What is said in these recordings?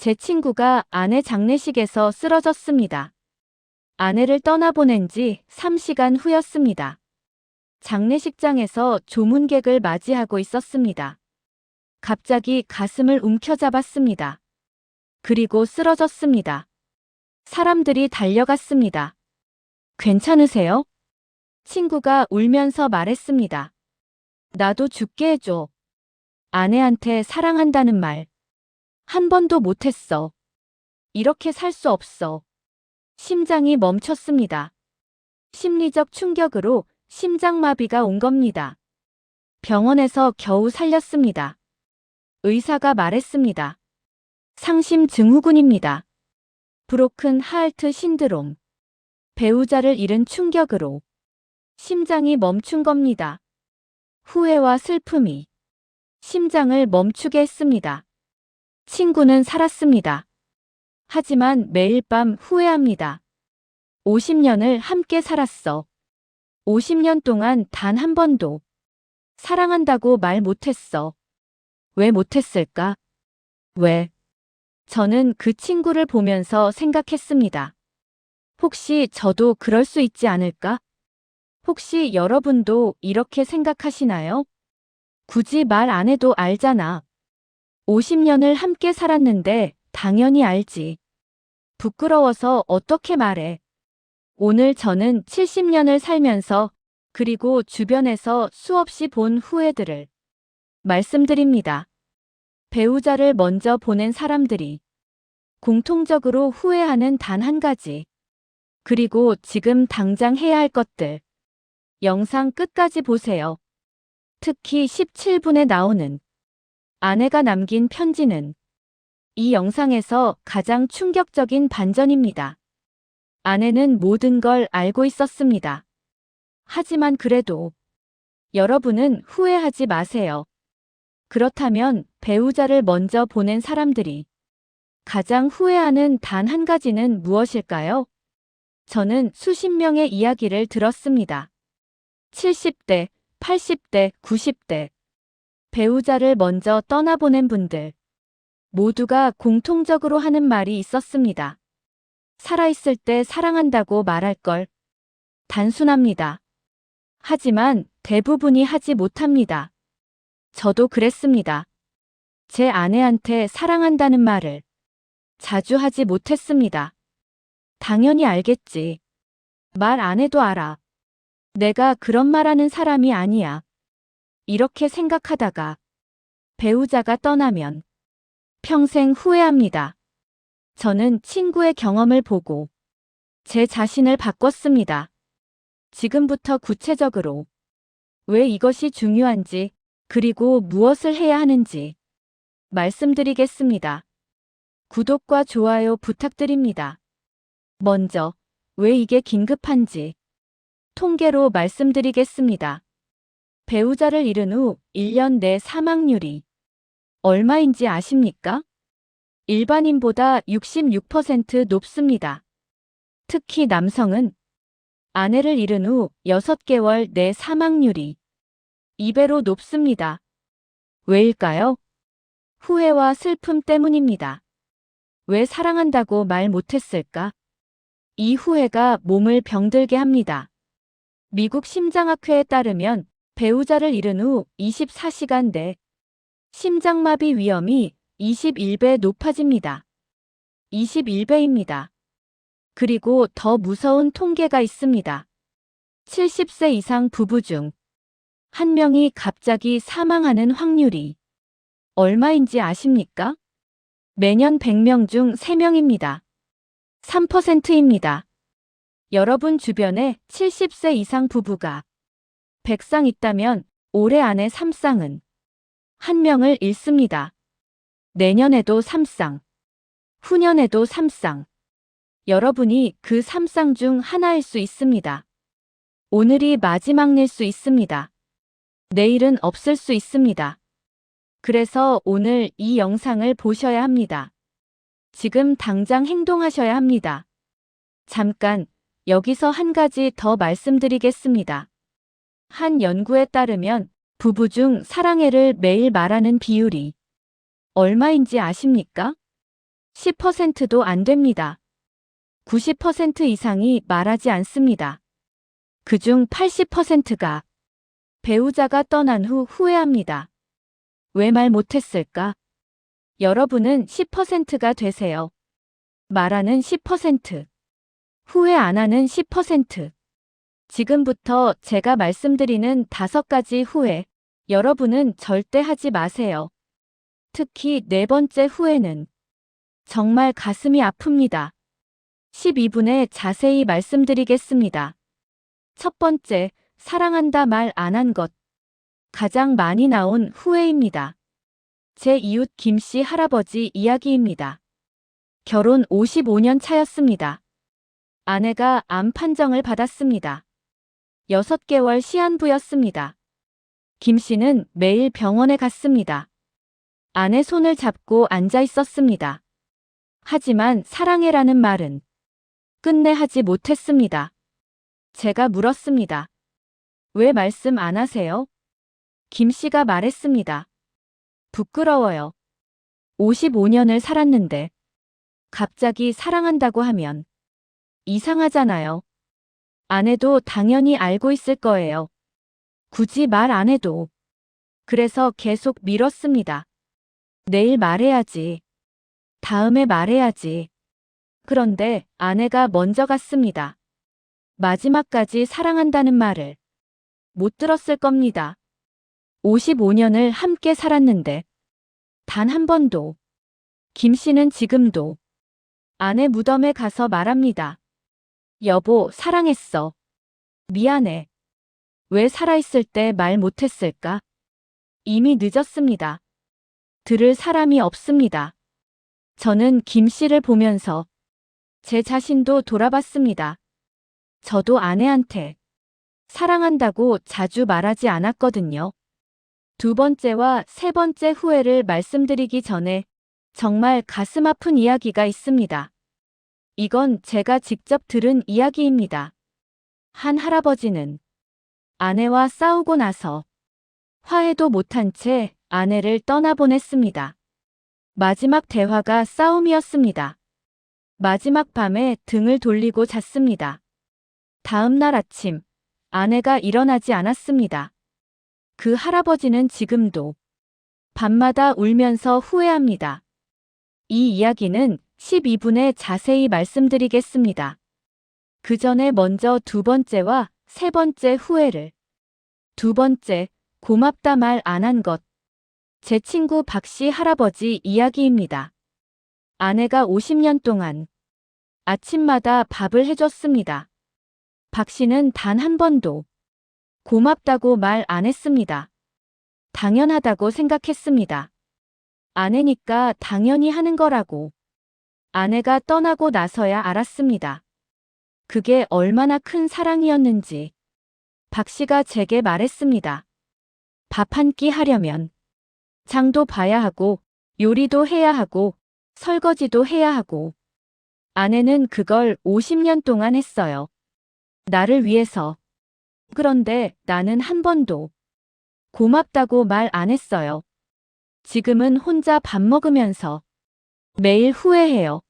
제 친구가 아내 장례식에서 쓰러졌습니다. 아내를 떠나보낸 지 3시간 후였습니다. 장례식장에서 조문객을 맞이하고 있었습니다. 갑자기 가슴을 움켜잡았습니다. 그리고 쓰러졌습니다. 사람들이 달려갔습니다. 괜찮으세요? 친구가 울면서 말했습니다. 나도 죽게 해줘. 아내한테 사랑한다는 말. 한 번도 못했어. 이렇게 살 수 없어. 심장이 멈췄습니다. 심리적 충격으로 심장마비가 온 겁니다. 병원에서 겨우 살렸습니다. 의사가 말했습니다. 상심 증후군입니다. 브로큰 하알트 신드롬. 배우자를 잃은 충격으로 심장이 멈춘 겁니다. 후회와 슬픔이 심장을 멈추게 했습니다. 친구는 살았습니다. 하지만 매일 밤 후회합니다. 50년을 함께 살았어. 50년 동안 단 한 번도 사랑한다고 말 못했어. 왜 못했을까? 왜? 저는 그 친구를 보면서 생각했습니다. 혹시 저도 그럴 수 있지 않을까? 혹시 여러분도 이렇게 생각하시나요? 굳이 말 안 해도 알잖아. 50년을 함께 살았는데 당연히 알지. 부끄러워서 어떻게 말해. 오늘 저는 70년을 살면서 그리고 주변에서 수없이 본 후회들을 말씀드립니다. 배우자를 먼저 보낸 사람들이 공통적으로 후회하는 단 한 가지. 그리고 지금 당장 해야 할 것들. 영상 끝까지 보세요. 특히 17분에 나오는 아내가 남긴 편지는 이 영상에서 가장 충격적인 반전입니다. 아내는 모든 걸 알고 있었습니다. 하지만 그래도 여러분은 후회하지 마세요. 그렇다면 배우자를 먼저 보낸 사람들이 가장 후회하는 단 한 가지는 무엇일까요? 저는 수십 명의 이야기를 들었습니다. 70대, 80대, 90대. 배우자를 먼저 떠나보낸 분들. 모두가 공통적으로 하는 말이 있었습니다. 살아있을 때 사랑한다고 말할 걸. 단순합니다. 하지만 대부분이 하지 못합니다. 저도 그랬습니다. 제 아내한테 사랑한다는 말을 자주 하지 못했습니다. 당연히 알겠지. 말 안 해도 알아. 내가 그런 말하는 사람이 아니야. 이렇게 생각하다가 배우자가 떠나면 평생 후회합니다. 저는 친구의 경험을 보고 제 자신을 바꿨습니다. 지금부터 구체적으로 왜 이것이 중요한지 그리고 무엇을 해야 하는지 말씀드리겠습니다. 구독과 좋아요 부탁드립니다. 먼저 왜 이게 긴급한지 통계로 말씀드리겠습니다. 배우자를 잃은 후 1년 내 사망률이 얼마인지 아십니까? 일반인보다 66% 높습니다. 특히 남성은 아내를 잃은 후 6개월 내 사망률이 2배로 높습니다. 왜일까요? 후회와 슬픔 때문입니다. 왜 사랑한다고 말 못했을까? 이 후회가 몸을 병들게 합니다. 미국 심장학회에 따르면 배우자를 잃은 후 24시간 내 심장마비 위험이 21배 높아집니다. 21배입니다. 그리고 더 무서운 통계가 있습니다. 70세 이상 부부 중 한 명이 갑자기 사망하는 확률이 얼마인지 아십니까? 매년 100명 중 3명입니다. 3%입니다. 여러분 주변에 70세 이상 부부가 100쌍 있다면 올해 안에 3쌍은 한 명을 잃습니다. 내년에도 3쌍, 후년에도 3쌍. 여러분이 그 3쌍 중 하나일 수 있습니다. 오늘이 마지막 일 수 있습니다. 내일은 없을 수 있습니다. 그래서 오늘 이 영상을 보셔야 합니다. 지금 당장 행동하셔야 합니다. 잠깐, 여기서 한 가지 더 말씀드리겠습니다. 한 연구에 따르면 부부 중 사랑해를 매일 말하는 비율이 얼마인지 아십니까? 10%도 안 됩니다. 90% 이상이 말하지 않습니다. 그중 80%가 배우자가 떠난 후 후회합니다. 왜 말 못했을까? 여러분은 10%가 되세요. 말하는 10%. 후회 안 하는 10%. 지금부터 제가 말씀드리는 다섯 가지 후회. 여러분은 절대 하지 마세요. 특히 네 번째 후회는 정말 가슴이 아픕니다. 12분에 자세히 말씀드리겠습니다. 첫 번째, 사랑한다 말 안 한 것. 가장 많이 나온 후회입니다. 제 이웃 김 씨 할아버지 이야기입니다. 결혼 55년 차였습니다. 아내가 암 판정을 받았습니다. 6개월 시한부였습니다. 김 씨는 매일 병원에 갔습니다. 아내 손을 잡고 앉아 있었습니다. 하지만 사랑해라는 말은 끝내 하지 못했습니다. 제가 물었습니다. 왜 말씀 안 하세요? 김 씨가 말했습니다. 부끄러워요. 55년을 살았는데 갑자기 사랑한다고 하면 이상하잖아요. 아내도 당연히 알고 있을 거예요. 굳이 말 안 해도. 그래서 계속 미뤘습니다. 내일 말해야지. 다음에 말해야지. 그런데 아내가 먼저 갔습니다. 마지막까지 사랑한다는 말을 못 들었을 겁니다. 55년을 함께 살았는데 단 한 번도 김 씨는 지금도 아내 무덤에 가서 말합니다. 여보, 사랑했어. 미안해. 왜 살아있을 때 말 못했을까? 이미 늦었습니다. 들을 사람이 없습니다. 저는 김 씨를 보면서 제 자신도 돌아봤습니다. 저도 아내한테 사랑한다고 자주 말하지 않았거든요. 두 번째와 세 번째 후회를 말씀드리기 전에 정말 가슴 아픈 이야기가 있습니다. 이건 제가 직접 들은 이야기입니다. 한 할아버지는 아내와 싸우고 나서 화해도 못한 채 아내를 떠나보냈습니다. 마지막 대화가 싸움이었습니다. 마지막 밤에 등을 돌리고 잤습니다. 다음 날 아침, 아내가 일어나지 않았습니다. 그 할아버지는 지금도 밤마다 울면서 후회합니다. 이 이야기는 12분에 자세히 말씀드리겠습니다. 그 전에 먼저 두 번째와 세 번째 후회를. 두 번째, 고맙다 말 안 한 것. 제 친구 박씨 할아버지 이야기입니다. 아내가 50년 동안 아침마다 밥을 해줬습니다. 박 씨는 단 한 번도 고맙다고 말 안 했습니다. 당연하다고 생각했습니다. 아내니까 당연히 하는 거라고. 아내가 떠나고 나서야 알았습니다. 그게 얼마나 큰 사랑이었는지. 박 씨가 제게 말했습니다. 밥 한 끼 하려면 장도 봐야 하고 요리도 해야 하고 설거지도 해야 하고 아내는 그걸 50년 동안 했어요. 나를 위해서. 그런데 나는 한 번도 고맙다고 말 안 했어요. 지금은 혼자 밥 먹으면서 매일 후회해요.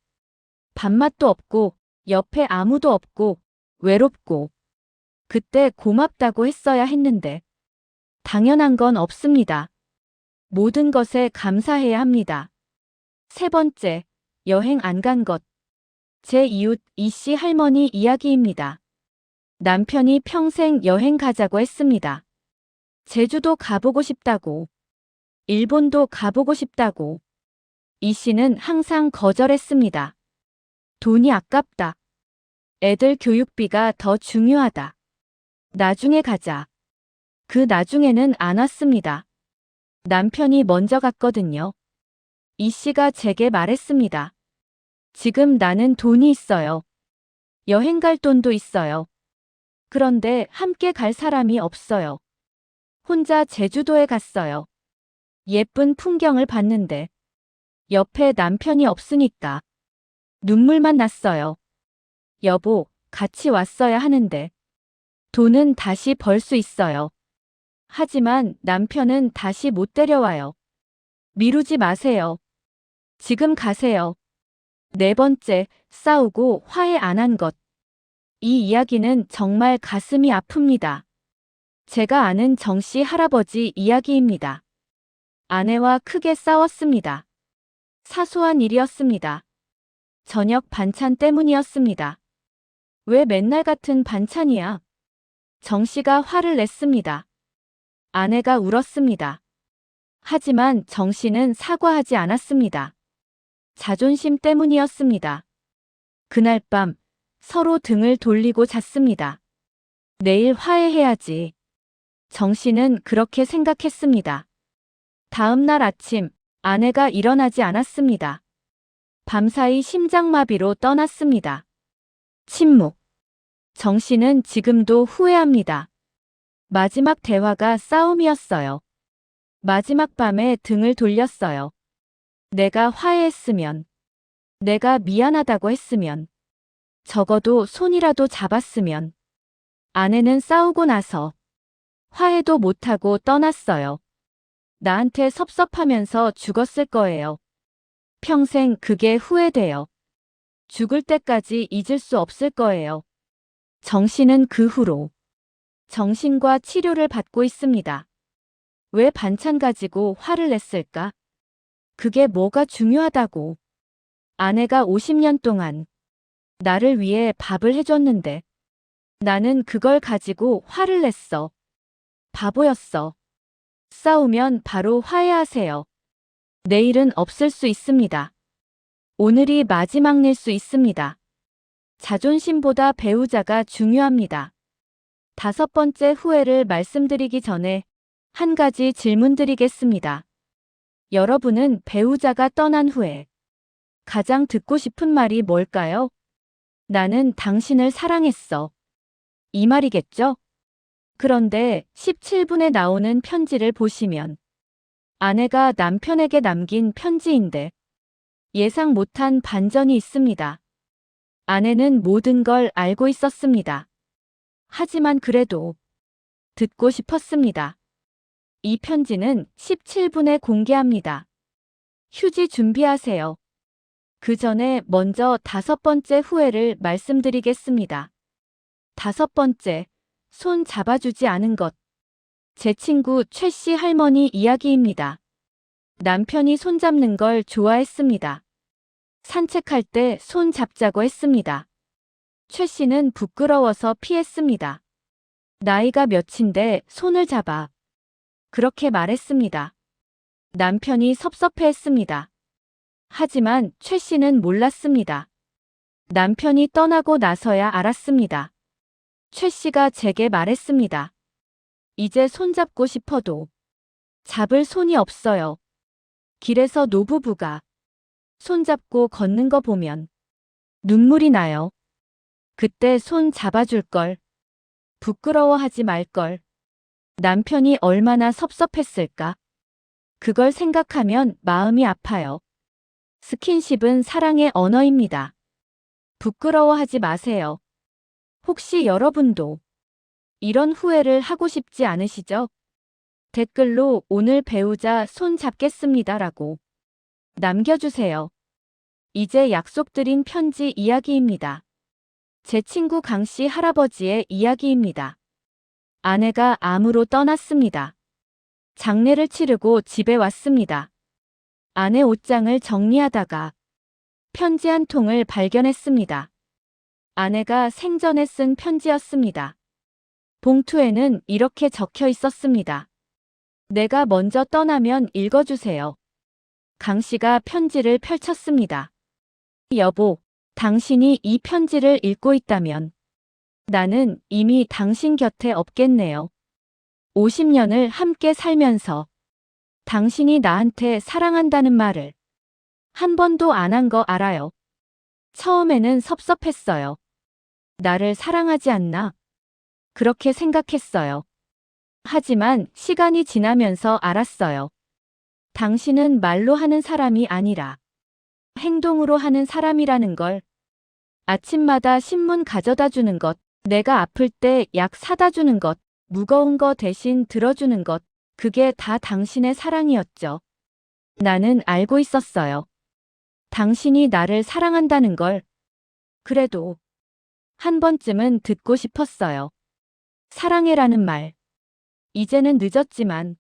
밥맛도 없고 옆에 아무도 없고 외롭고 그때 고맙다고 했어야 했는데 당연한 건 없습니다. 모든 것에 감사해야 합니다. 세 번째, 여행 안 간 것. 제 이웃 이씨 할머니 이야기입니다. 남편이 평생 여행 가자고 했습니다. 제주도 가보고 싶다고. 일본도 가보고 싶다고. 이 씨는 항상 거절했습니다. 돈이 아깝다. 애들 교육비가 더 중요하다. 나중에 가자. 그 나중에는 안 왔습니다. 남편이 먼저 갔거든요. 이 씨가 제게 말했습니다. 지금 나는 돈이 있어요. 여행 갈 돈도 있어요. 그런데 함께 갈 사람이 없어요. 혼자 제주도에 갔어요. 예쁜 풍경을 봤는데 옆에 남편이 없으니까 눈물만 났어요. 여보, 같이 왔어야 하는데 돈은 다시 벌 수 있어요. 하지만 남편은 다시 못 데려와요. 미루지 마세요. 지금 가세요. 네 번째, 싸우고 화해 안 한 것. 이 이야기는 정말 가슴이 아픕니다. 제가 아는 정씨 할아버지 이야기입니다. 아내와 크게 싸웠습니다. 사소한 일이었습니다. 저녁 반찬 때문이었습니다. 왜 맨날 같은 반찬이야? 정 씨가 화를 냈습니다. 아내가 울었습니다. 하지만 정 씨는 사과하지 않았습니다. 자존심 때문이었습니다. 그날 밤 서로 등을 돌리고 잤습니다. 내일 화해해야지. 정 씨는 그렇게 생각했습니다. 다음 날 아침 아내가 일어나지 않았습니다. 밤사이 심장마비로 떠났습니다. 침묵. 정 씨는 지금도 후회합니다. 마지막 대화가 싸움이었어요. 마지막 밤에 등을 돌렸어요. 내가 화해했으면, 내가 미안하다고 했으면, 적어도 손이라도 잡았으면, 아내는 싸우고 나서 화해도 못하고 떠났어요. 나한테 섭섭하면서 죽었을 거예요. 평생 그게 후회돼요. 죽을 때까지 잊을 수 없을 거예요. 정 씨는 그 후로 정신과 치료를 받고 있습니다. 왜 반찬 가지고 화를 냈을까? 그게 뭐가 중요하다고. 아내가 50년 동안 나를 위해 밥을 해줬는데 나는 그걸 가지고 화를 냈어. 바보였어. 싸우면 바로 화해하세요. 내일은 없을 수 있습니다. 오늘이 마지막 낼 수 있습니다. 자존심보다 배우자가 중요합니다. 다섯 번째 후회를 말씀드리기 전에 한 가지 질문 드리겠습니다. 여러분은 배우자가 떠난 후에 가장 듣고 싶은 말이 뭘까요? 나는 당신을 사랑했어. 이 말이겠죠? 그런데 17분에 나오는 편지를 보시면 아내가 남편에게 남긴 편지인데 예상 못한 반전이 있습니다. 아내는 모든 걸 알고 있었습니다. 하지만 그래도 듣고 싶었습니다. 이 편지는 17분에 공개합니다. 휴지 준비하세요. 그 전에 먼저 다섯 번째 후회를 말씀드리겠습니다. 다섯 번째, 손 잡아주지 않은 것. 제 친구 최 씨 할머니 이야기입니다. 남편이 손 잡는 걸 좋아했습니다. 산책할 때 손 잡자고 했습니다. 최 씨는 부끄러워서 피했습니다. 나이가 몇인데 손을 잡아. 그렇게 말했습니다. 남편이 섭섭해했습니다. 하지만 최 씨는 몰랐습니다. 남편이 떠나고 나서야 알았습니다. 최 씨가 제게 말했습니다. 이제 손잡고 싶어도 잡을 손이 없어요. 길에서 노부부가 손잡고 걷는 거 보면 눈물이 나요. 그때 손 잡아줄 걸. 부끄러워하지 말 걸. 남편이 얼마나 섭섭했을까? 그걸 생각하면 마음이 아파요. 스킨십은 사랑의 언어입니다. 부끄러워하지 마세요. 혹시 여러분도 이런 후회를 하고 싶지 않으시죠? 댓글로 오늘 배우자 손 잡겠습니다라고 남겨주세요. 이제 약속드린 편지 이야기입니다. 제 친구 강씨 할아버지의 이야기입니다. 아내가 암으로 떠났습니다. 장례를 치르고 집에 왔습니다. 아내 옷장을 정리하다가 편지 한 통을 발견했습니다. 아내가 생전에 쓴 편지였습니다. 봉투에는 이렇게 적혀 있었습니다. 내가 먼저 떠나면 읽어주세요. 강 씨가 편지를 펼쳤습니다. 여보, 당신이 이 편지를 읽고 있다면 나는 이미 당신 곁에 없겠네요. 50년을 함께 살면서 당신이 나한테 사랑한다는 말을 한 번도 안 한 거 알아요. 처음에는 섭섭했어요. 나를 사랑하지 않나? 그렇게 생각했어요. 하지만 시간이 지나면서 알았어요. 당신은 말로 하는 사람이 아니라 행동으로 하는 사람이라는 걸. 아침마다 신문 가져다 주는 것, 내가 아플 때 약 사다 주는 것, 무거운 거 대신 들어주는 것, 그게 다 당신의 사랑이었죠. 나는 알고 있었어요. 당신이 나를 사랑한다는 걸. 그래도 한 번쯤은 듣고 싶었어요. 사랑해라는 말. 이제는 늦었지만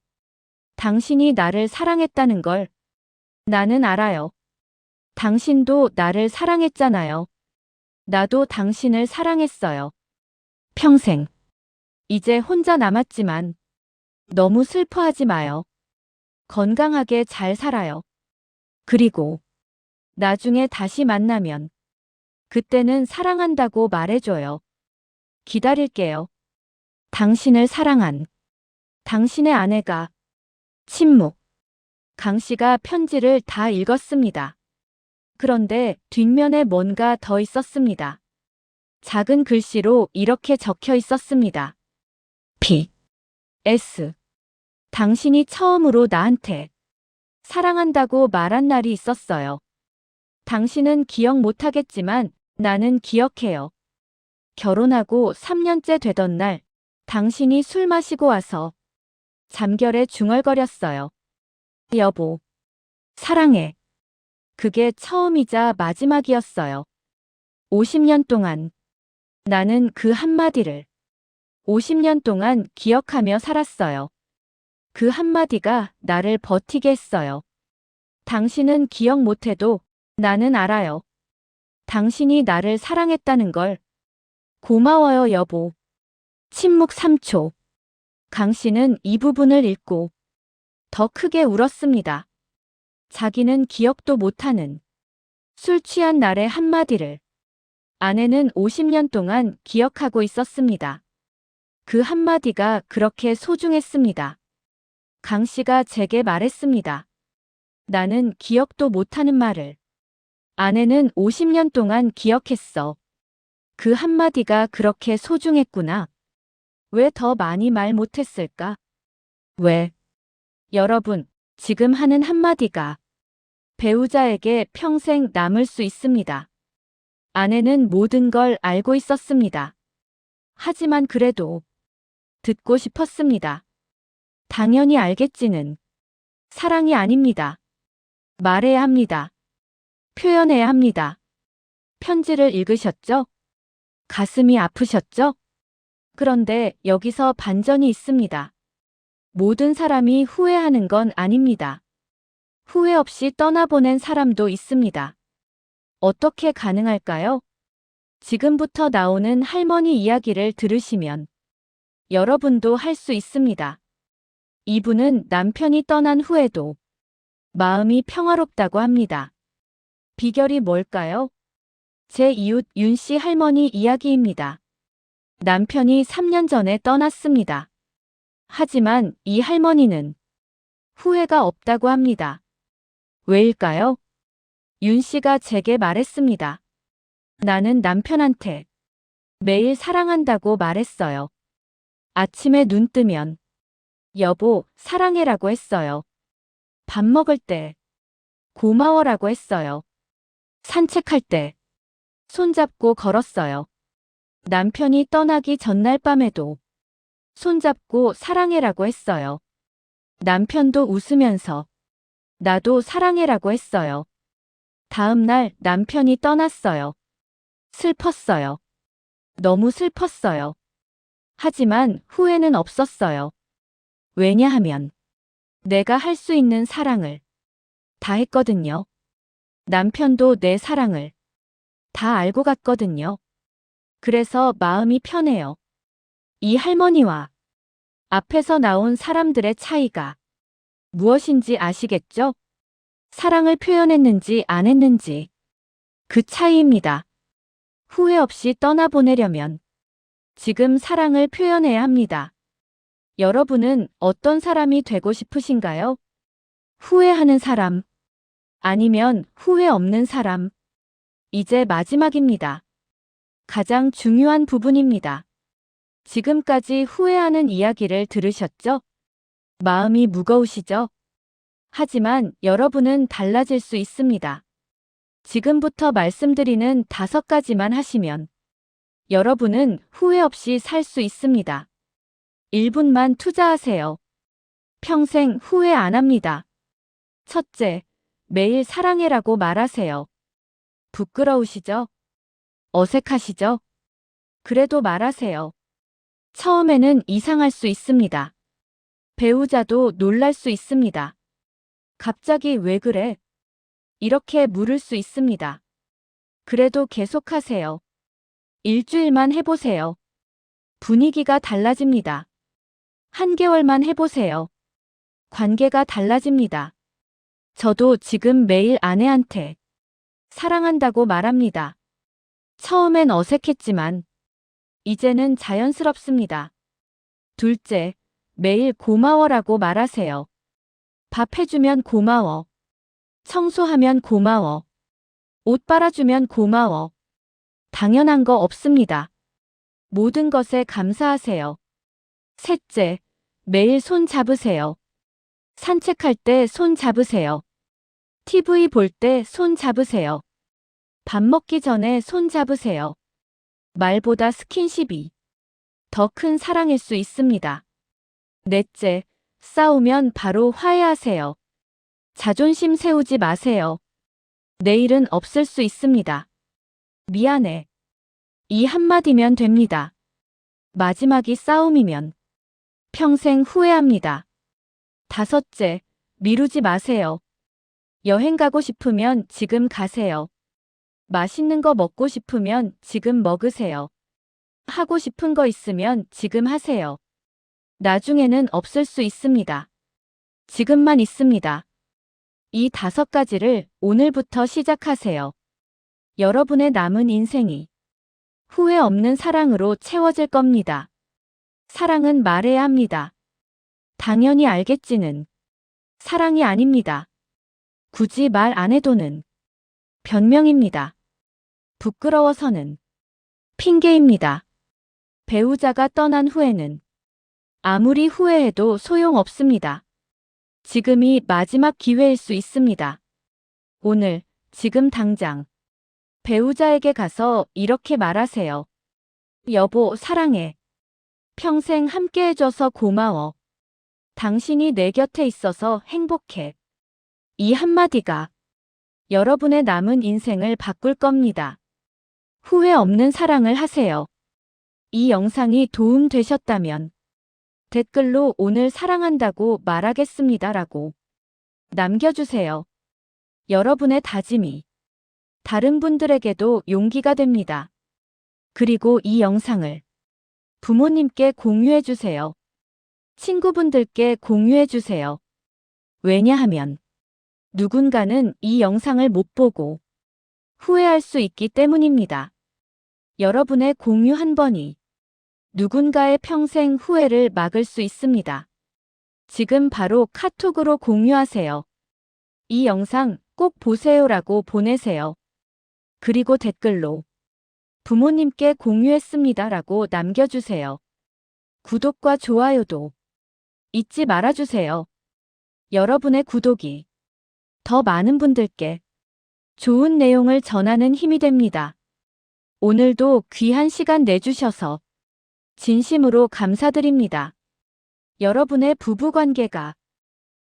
당신이 나를 사랑했다는 걸 나는 알아요. 당신도 나를 사랑했잖아요. 나도 당신을 사랑했어요. 평생. 이제 혼자 남았지만 너무 슬퍼하지 마요. 건강하게 잘 살아요. 그리고 나중에 다시 만나면 그때는 사랑한다고 말해줘요. 기다릴게요. 당신을 사랑한 당신의 아내가 침묵. 강 씨가 편지를 다 읽었습니다. 그런데 뒷면에 뭔가 더 있었습니다. 작은 글씨로 이렇게 적혀 있었습니다. P. S. 당신이 처음으로 나한테 사랑한다고 말한 날이 있었어요. 당신은 기억 못하겠지만 나는 기억해요. 결혼하고 3년째 되던 날, 당신이 술 마시고 와서 잠결에 중얼거렸어요. 여보, 사랑해. 그게 처음이자 마지막이었어요. 50년 동안 나는 그 한마디를 50년 동안 기억하며 살았어요. 그 한마디가 나를 버티게 했어요. 당신은 기억 못해도 나는 알아요. 당신이 나를 사랑했다는 걸. 고마워요, 여보. 침묵 3초. 강 씨는 이 부분을 읽고 더 크게 울었습니다. 자기는 기억도 못하는 술 취한 날의 한마디를 아내는 50년 동안 기억하고 있었습니다. 그 한마디가 그렇게 소중했습니다. 강 씨가 제게 말했습니다. 나는 기억도 못하는 말을 아내는 50년 동안 기억했어. 그 한마디가 그렇게 소중했구나. 왜 더 많이 말 못했을까? 왜? 여러분, 지금 하는 한마디가 배우자에게 평생 남을 수 있습니다. 아내는 모든 걸 알고 있었습니다. 하지만 그래도 듣고 싶었습니다. 당연히 알겠지는 사랑이 아닙니다. 말해야 합니다. 표현해야 합니다. 편지를 읽으셨죠? 가슴이 아프셨죠? 그런데 여기서 반전이 있습니다. 모든 사람이 후회하는 건 아닙니다. 후회 없이 떠나보낸 사람도 있습니다. 어떻게 가능할까요? 지금부터 나오는 할머니 이야기를 들으시면 여러분도 할 수 있습니다. 이분은 남편이 떠난 후에도 마음이 평화롭다고 합니다. 비결이 뭘까요? 제 이웃 윤 씨 할머니 이야기입니다. 남편이 3년 전에 떠났습니다. 하지만 이 할머니는 후회가 없다고 합니다. 왜일까요? 윤 씨가 제게 말했습니다. 나는 남편한테 매일 사랑한다고 말했어요. 아침에 눈 뜨면 여보, 사랑해라고 했어요. 밥 먹을 때 고마워라고 했어요. 산책할 때 손잡고 걸었어요. 남편이 떠나기 전날 밤에도 손잡고 사랑해라고 했어요. 남편도 웃으면서 나도 사랑해라고 했어요. 다음 날 남편이 떠났어요. 슬펐어요. 너무 슬펐어요. 하지만 후회는 없었어요. 왜냐하면 내가 할 수 있는 사랑을 다 했거든요. 남편도 내 사랑을 다 알고 갔거든요. 그래서 마음이 편해요. 이 할머니와 앞에서 나온 사람들의 차이가 무엇인지 아시겠죠? 사랑을 표현했는지 안 했는지 그 차이입니다. 후회 없이 떠나보내려면 지금 사랑을 표현해야 합니다. 여러분은 어떤 사람이 되고 싶으신가요? 후회하는 사람 아니면 후회 없는 사람 이제 마지막입니다. 가장 중요한 부분입니다. 지금까지 후회하는 이야기를 들으셨죠? 마음이 무거우시죠? 하지만 여러분은 달라질 수 있습니다. 지금부터 말씀드리는 다섯 가지만 하시면 여러분은 후회 없이 살 수 있습니다. 1분만 투자하세요. 평생 후회 안 합니다. 첫째, 매일 사랑해라고 말하세요. 부끄러우시죠? 어색하시죠? 그래도 말하세요. 처음에는 이상할 수 있습니다. 배우자도 놀랄 수 있습니다. 갑자기 왜 그래? 이렇게 물을 수 있습니다. 그래도 계속하세요. 일주일만 해보세요. 분위기가 달라집니다. 한 개월만 해보세요. 관계가 달라집니다. 저도 지금 매일 아내한테 사랑한다고 말합니다. 처음엔 어색했지만 이제는 자연스럽습니다. 둘째, 매일 고마워라고 말하세요. 밥 해주면 고마워. 청소하면 고마워. 옷 빨아주면 고마워. 당연한 거 없습니다. 모든 것에 감사하세요. 셋째, 매일 손 잡으세요. 산책할 때 손 잡으세요. TV 볼 때 손 잡으세요. 밥 먹기 전에 손 잡으세요. 말보다 스킨십이 더 큰 사랑일 수 있습니다. 넷째, 싸우면 바로 화해하세요. 자존심 세우지 마세요. 내일은 없을 수 있습니다. 미안해. 이 한마디면 됩니다. 마지막이 싸움이면 평생 후회합니다. 다섯째, 미루지 마세요. 여행 가고 싶으면 지금 가세요. 맛있는 거 먹고 싶으면 지금 먹으세요. 하고 싶은 거 있으면 지금 하세요. 나중에는 없을 수 있습니다. 지금만 있습니다. 이 다섯 가지를 오늘부터 시작하세요. 여러분의 남은 인생이 후회 없는 사랑으로 채워질 겁니다. 사랑은 말해야 합니다. 당연히 알겠지는 사랑이 아닙니다. 굳이 말 안 해도는 변명입니다. 부끄러워서는 핑계입니다. 배우자가 떠난 후에는 아무리 후회해도 소용없습니다. 지금이 마지막 기회일 수 있습니다. 오늘, 지금 당장 배우자에게 가서 이렇게 말하세요. 여보, 사랑해. 평생 함께 해줘서 고마워. 당신이 내 곁에 있어서 행복해. 이 한마디가 여러분의 남은 인생을 바꿀 겁니다. 후회 없는 사랑을 하세요. 이 영상이 도움 되셨다면 댓글로 오늘 사랑한다고 말하겠습니다라고 남겨주세요. 여러분의 다짐이 다른 분들에게도 용기가 됩니다. 그리고 이 영상을 부모님께 공유해주세요. 친구분들께 공유해주세요. 왜냐하면 누군가는 이 영상을 못 보고 후회할 수 있기 때문입니다. 여러분의 공유 한 번이 누군가의 평생 후회를 막을 수 있습니다. 지금 바로 카톡으로 공유하세요. 이 영상 꼭 보세요라고 보내세요. 그리고 댓글로 부모님께 공유했습니다라고 남겨주세요. 구독과 좋아요도 잊지 말아주세요. 여러분의 구독이 더 많은 분들께 좋은 내용을 전하는 힘이 됩니다. 오늘도 귀한 시간 내주셔서 진심으로 감사드립니다. 여러분의 부부 관계가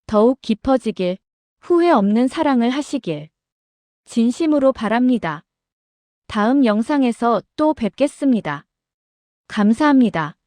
더욱 깊어지길, 후회 없는 사랑을 하시길 진심으로 바랍니다. 다음 영상에서 또 뵙겠습니다. 감사합니다.